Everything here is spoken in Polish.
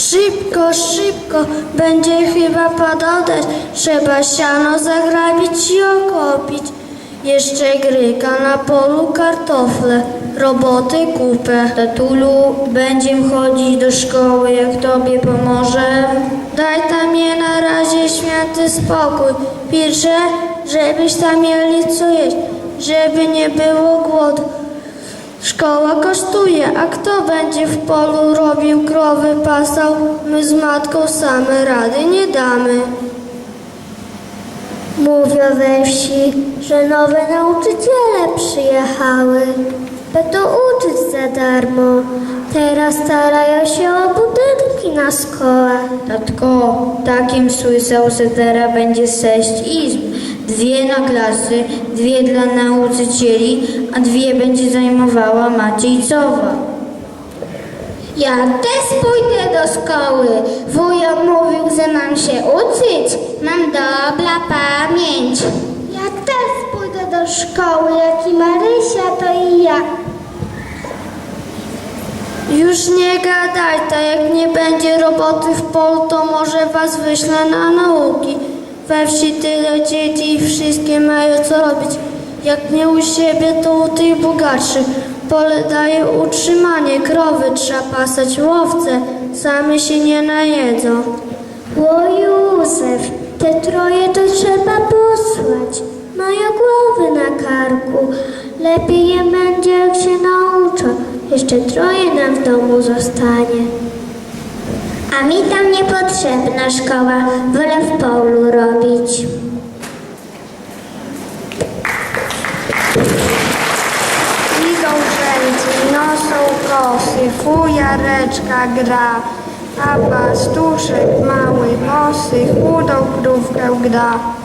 Szybko, szybko, będzie chyba padał deszcz. Trzeba siano zagrabić i okopić. Jeszcze gryka na polu kartofle, roboty kupę. Tatulu, będziem chodzić do szkoły, jak tobie pomoże. Daj tam je na razie święty spokój. Piszę, żebyś tam mieli co jeść, żeby nie było głodu. Szkoła kosztuje, a kto będzie w polu robił krowy, pasał? My z matką same rady nie damy. Mówią we wsi, że nowe nauczyciele przyjechały. Będą uczyć za darmo. Teraz starają się o budynki na szkołę. Tatko, takim słyszał, że teraz będzie sześć izb. Dwie na klasy, dwie dla nauczycieli, a dwie będzie zajmowała Maciejcowa. Ja też pójdę do szkoły. Wujo mówił, że mam się uczyć. Mam dobra pamięć. Ja też pójdę do szkoły, jak i Marysia, to i ja. Już nie gadaj, tak jak nie będzie roboty w polu, to może was wyślę na nauki. We wsi tyle dzieci i wszystkie mają co robić. Jak nie u siebie, to u tych bogatszych. Pole daje utrzymanie, krowy trzeba pasać, łowce, same się nie najedzą. O Józef, te troje to trzeba posłać. Mają głowy na karku. Lepiej je będzie, jak się nauczą. Jeszcze troje nam w domu zostanie. A mi tam niepotrzebna szkoła. Wolę w polu robić. Idą rzęci, noszą kosy, fujareczka gra, a pastuszek mały bosy chudą krówkę gra.